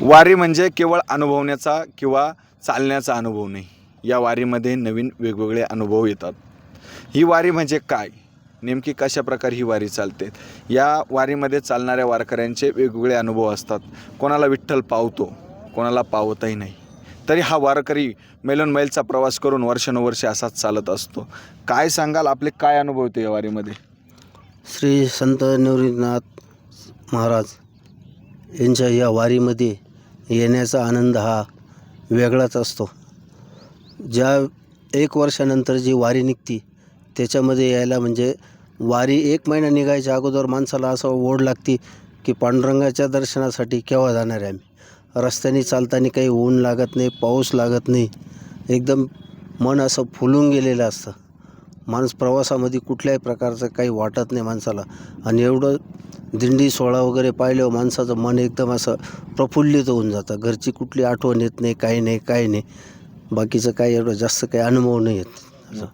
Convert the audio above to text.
वारी म्हणजे केवळ अनुभवण्याचा किंवा चालण्याचा अनुभव नाही. या वारीमध्ये नवीन वेगवेगळे अनुभव येतात. ही वारी म्हणजे काय? नेमकी कशा प्रकारे ही वारी चालते? या वारीमध्ये चालणाऱ्या वारकऱ्यांचे वेगवेगळे अनुभव असतात. कोणाला विठ्ठल पावतो कोणाला पावतही नाही. तरी हा वारकरी मैलोन मैलचा प्रवास करून वर्षानुवर्षे असाच चालत असतो. काय सांगाल? आपले काय अनुभव होते या वारीमध्ये? श्री संत निवृत्तनाथ महाराज यांच्या या वारीमध्ये येण्याचा आनंद हा वेगळाच असतो. ज्या एक वर्षानंतर जी वारी निघती त्याच्यामध्ये यायला म्हणजे वारी एक महिना निघायच्या अगोदर माणसाला असं ओढ लागती की पांडुरंगाच्या दर्शनासाठी केव्हा जाणार आहे आम्ही? रस्त्याने चालताना काही ऊन लागत नाही पाऊस लागत नाही. एकदम मन असं फुलून गेलेलं असतं. माणूस प्रवासामध्ये कुठल्याही प्रकारचं काही वाटत नाही माणसाला. आणि एवढं दिंडी सोहळा वगैरे पाहिल्यावर माणसाचं मन एकदम असं प्रफुल्लित होऊन जातं. घरची कुठली आठवण येत नाही काही नाही काही नाही. बाकीचं काही एवढं जास्त काही अनुभव नाही येत. असं.